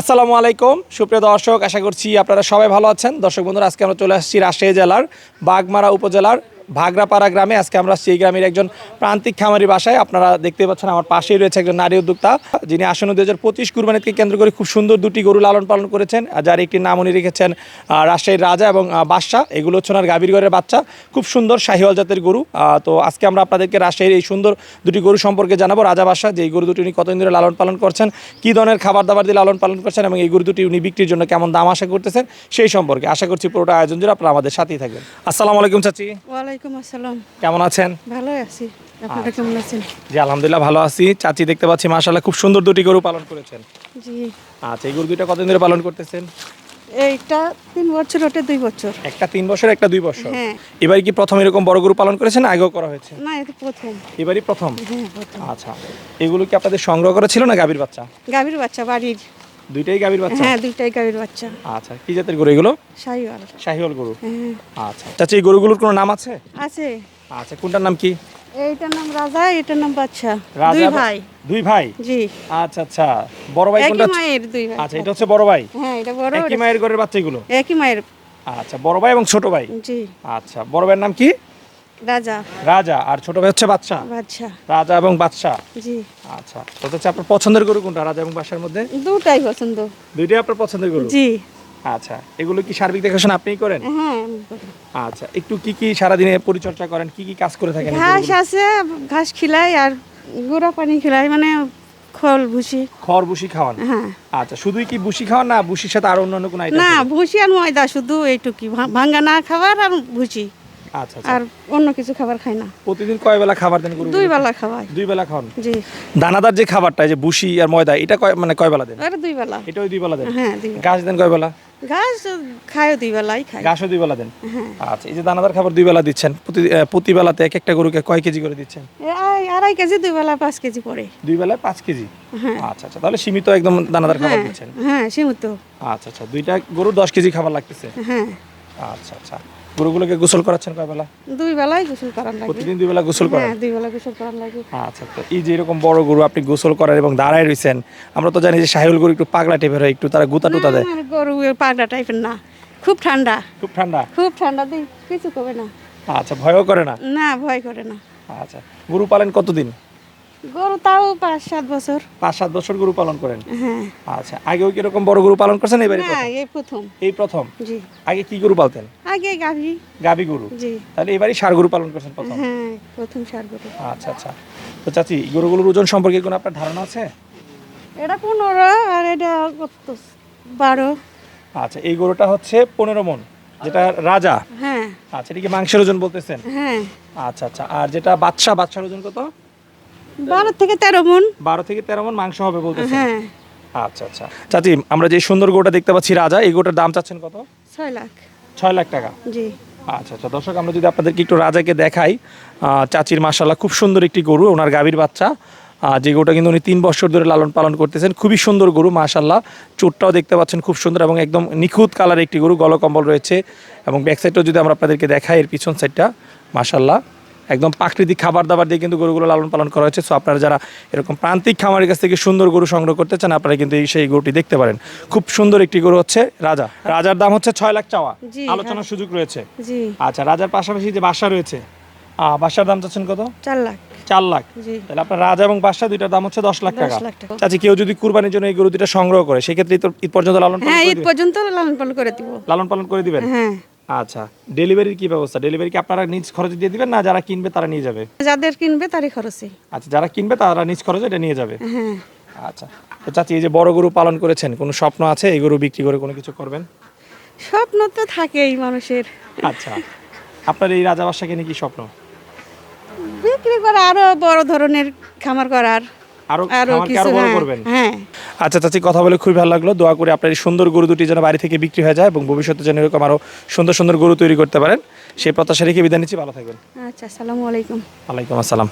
আসসালামু আলাইকুম। সুপ্রিয় দর্শক, আশা করছি আপনারা সবাই ভালো আছেন। দর্শক বন্ধুরা, আজকে আমরা চলে আসছি রাজশাহী জেলার বাগমারা উপজেলার ভাগরাপাড়া গ্রামে, আজকে আমরা সেই গ্রামের একজন প্রান্তিক খামারি বাসায় আপনারা দেখতে পাচ্ছেন আমার পাশেই রয়েছে একজন নারী উদ্যোক্তা, যিনি আসন্ন দুই হাজার পঁচিশ কুরবানিকে কেন্দ্র করে খুব সুন্দর দুটি গরু লালন পালন করেছেন যার একটি নাম উনি রেখেছেন রাজশাহীর রাজা এবং বাদশাহ। এগুলো হচ্ছে ওনার গাভীর ঘরের বাচ্চা, খুব সুন্দর শাহিওয়াল জাতের গরু। তো আজকে আমরা আপনাদেরকে রাজশাহীর এই সুন্দর দুটি গরু সম্পর্কে জানাব। রাজা বাদশাহ, যে এই গরু দুটি উনি কতদিন ধরে লালন পালন করছেন, কী ধরনের খাবার দাবার দিয়ে লালন পালন করছেন এবং এই গরু দুটি উনি বিক্রির জন্য কেমন দাম আশা করতেছেন, সেই সম্পর্কে আশা করছি পুরোটা আয়োজন জুড়ে আপনারা আমাদের সাথেই থাকবেন। আসসালামু আলাইকুম চাচি। ওয়ালাইকুম আসসালাম। কেমন আছেন? ভালোই আছি। আপনারা কেমন আছেন? জি আলহামদুলিল্লাহ ভালো আছি। চাচি দেখতে পাচ্ছি মাশাল্লাহ খুব সুন্দর দুটি গরু পালন করেছেন। জি। আচ্ছা এই গরু দুইটা কতদিন ধরে পালন করতেছেন? এইটা তিন বছর ওটা দুই বছর। একটা তিন বছর একটা দুই বছর। হ্যাঁ। এবারে কি প্রথম এরকম বড় গরু পালন করেছেন আগেও করা হয়েছে? না এটা প্রথম। এবারই প্রথম? হ্যাঁ প্রথম। আচ্ছা। এগুলো কি আপনাদের সংগ্রহ করা ছিল না গাভীর বাচ্চা? গাভীর বাচ্চা বাড়ির। দুইটাই গাভীর বাচ্চা? হ্যাঁ দুইটাই গাভীর বাচ্চা। আচ্ছা কি জাতের গরু এগুলো? শাহিওয়াল। শাহিওয়াল গরু। হ্যাঁ। আচ্ছা চাচা এই গরুগুলোর কোনো নাম আছে? আছে। আচ্ছা কোনটার নাম কি? এইটার নাম রাজা এটার নাম বাচ্চা। দুই ভাই। দুই ভাই? জি। আচ্ছা আচ্ছা বড় ভাই একই কোনটা মায়ের দুই ভাই। আচ্ছা এটা হচ্ছে বড় ভাই? হ্যাঁ এটা বড় একই মায়ের ঘরের বাচ্চা এগুলো? একই মায়ের। আচ্ছা বড় ভাই এবং ছোট ভাই? জি। আচ্ছা বড় ভাইয়ের নাম কি? রাজা। রাজা আর ছোট ভাই হচ্ছে বাচ্চা? বাচ্চা। রাজা এবং বাদশাহ জি। আচ্ছা তো হচ্ছে আপনার পছন্দের গরু কোনটা রাজা এবং বাদশার মধ্যে? দুটাই পছন্দ। দুইটাই আপনার পছন্দের গরু? জি। আচ্ছা এগুলো কি সার্বিক দেখাশোনা আপনিই করেন? হ্যাঁ আচ্ছা একটু কি কি সারাদিনে পরিচর্যা করেন কি কি কাজ করে থাকেন ঘাস আছে ঘাস খিলাই আর গুঁড়া পানি খিলাই মানে খোল ভুসি। খড় বুসি খাওয়ান? হ্যাঁ। আচ্ছা শুধুই কি বুসি খাওয়ান না বুসির সাথে আর অন্যান্য কোনো আইটেম না ভুসি আর ময়দা শুধু এইটুকি ভা- ভাঙ্গা না খাবার আর ভুসি। আর অন্য কিছু খাবার খাই না। প্রতিদিন কয় বেলা খাবার দেন দুই বেলা খাওয়াই। দুই বেলা খাওয়ান? জি। দানাদার যে খাবারটা যে বুসি আর ময়দা এটা কয় মানে কয় বেলা দেন? আর দুই বেলা। এটা ওই দুই বেলা দেন? হ্যাঁ ঘাস দেন কয় বেলা? ঘাস খায়ও দুই বেলাই খাই। ঘাসও দুই বেলা দেন? হ্যাঁ। আচ্ছা এই যে দানাদার খাবার দুই বেলা দিচ্ছেন প্রতি প্রতি বেলাতে এক একটা গরুকে কয় কেজি করে দিচ্ছেন? আড়াই- কেজি দুই বেলা পাঁচ কেজি পড়ে। দুই বেলায় পাঁচ কেজি? হ্যাঁ। আচ্ছা আচ্ছা তাহলে সীমিত একদম দানাদার খাবার হ্যাঁ দিচ্ছেন। হ্যাঁ সীমিত। আচ্ছা আচ্ছা দুইটা গরু দশ কেজি খাবার লাগতেছে। হ্যাঁ। আচ্ছা আচ্ছা। গরুগুলোকে গোসল করাচ্ছেন কয় বেলা? দুই বেলাই গোসল করার লাগে। প্রতিদিন দুই বেলা গোসল করেন? হ্যাঁ দুই বেলা গোসল করার লাগে। আচ্ছা তো এই যে এরকম বড় গরু আপনি গোসল করেন এবং দাঁড়ায় রয়েছেন আমরা তো জানি যে সাহিউল গরু একটু পাগলা টাইপের হয় একটু তারা গুতা টুতা দেয়। গরু পাগলা টাইপের না। খুব ঠান্ডা। খুব ঠান্ডা? খুব ঠান্ডা দিই কিছু করবে না। আচ্ছা ভয়ও করে না? না ভয় করে না। আচ্ছা। গরু পালন কতদিন? গরু তাও পাঁচ সাত বছর। পাঁচ সাত বছর গরু পালন করেন? হ্যাঁ। আচ্ছা আগেও কি এরকম বড় গরু পালন করছেন? এবারে না এই প্রথম। এই প্রথম? জি। আগে কি গরু পালতেন? আগে গাভী। গরু? জি। তাহলে এবারই সার গরু পালন করছেন প্রথম? হ্যাঁ প্রথম সার গরু। আচ্ছা আচ্ছা। তো চাচি গরুগুলোর ওজন সম্পর্কে কোনো আপনার ধারণা আছে? এটা পনেরো আর এটা কত? বারো। আচ্ছা এই গরুটা হচ্ছে পনেরো মন যেটা রাজা। হ্যাঁ। আচ্ছা এটা কি মাংসের ওজন বলতেছেন? হ্যাঁ। আচ্ছা আচ্ছা। আর যেটা বাচ্চা বাচ্চার ওজন কত? বারো থেকে তেরো মন। বারো থেকে তেরো মন মাংস হবে বলতেছেন? হ্যাঁ। আচ্ছা আচ্ছা। চাচি আমরা যে সুন্দর গরুটা দেখতে পাচ্ছি রাজা এই গরুটার দাম চাচ্ছেন কত? ছয় লাখ। ছয় লাখ টাকা। জি। আচ্ছা আচ্ছা। দর্শক আমরা যদি আপনাদেরকে একটু রাজাকে দেখাই চাচির মাসাল্লাহ খুব সুন্দর একটি গরু ওনার গাভীর বাচ্চা। যে গরুটা কিন্তু উনি তিন বছর ধরে লালন পালন করতেছেন। খুবই সুন্দর গরু মাশাল্লাহ চোটটাও দেখতে পাচ্ছেন খুব সুন্দর এবং একদম নিখুঁত কালার একটি গরু গলকম্বল রয়েছে। এবং ব্যাক সাইডটাও যদি আমরা আপনাদেরকে দেখাই এর পিছন সাইডটা মাশাল্লাহ একদম প্রাকৃতিক খাবার দাবার দিয়ে কিন্তু গরুগুলো লালন পালন করা হয়েছে। সো আপনারা যারা এরকম প্রান্তিক খামারের কাছ থেকে সুন্দর গরু সংগ্রহ করতে চান আপনারা কিন্তু সেই গরুটি দেখতে পারেন। খুব সুন্দর একটি গরু হচ্ছে রাজা। রাজার দাম হচ্ছে ছয় লাখ চাওয়া। আলোচনার সুযোগ রয়েছে। আচ্ছা রাজার পাশাপাশি যে বাসা রয়েছে আহ, বাসার দাম চাচ্ছেন কত? চার লাখ। চার লাখ। তাহলে আপনার রাজা এবং বাসা দুইটার দাম হচ্ছে দশ লাখ টাকা। চাচি কেউ যদি কুরবানির জন্য এই গরু দুইটা সংগ্রহ করে সেক্ষেত্রে ঈদ পর্যন্ত লালন পালন হ্যাঁ করে ঈদ দিবেন? পর্যন্ত লালন পালন করে দিব। লালন পালন করে দিবেন? হ্যাঁ। আচ্ছা ডেলিভারির কি ব্যবস্থা? ডেলিভারি কি আপনারা নিজ খরচে দিয়ে দিবেন না যারা কিনবে তারা নিয়ে যাবে? যাদের কিনবে তারই খরচে। আচ্ছা যারা কিনবে তারা নিজ খরচে এটা নিয়ে যাবে? হ্যাঁ। আচ্ছা তো চাচি এই যে বড় গরু পালন করেছেন কোনো স্বপ্ন আছে এই গরু বিক্রি করে কোনো কিছু করবেন? স্বপ্ন তো থাকেই মানুষের। আচ্ছা আপনার এই রাজা বাসাকে নিয়ে কি স্বপ্ন? বিক্রি করা আরও বড় ধরনের খামার করার। আরও কিছু হ্যাঁ, করবেন। হ্যাঁ। আচ্ছা চাচি কথা বলে খুবই ভালো লাগল। দোয়া করে আপনার এই সুন্দর গরু দুটি যেন বাড়ি থেকে বিক্রি হয়ে যায় এবং ভবিষ্যতে যেন এরকম আরও সুন্দর সুন্দর গরু তৈরি করতে পারেন। সেই প্রত্যাশা রেখে বিদায় নিচ্ছি। ভালো থাকবেন। আচ্ছা আসসালামু আলাইকুম। ওয়ালাইকুম আসসালাম।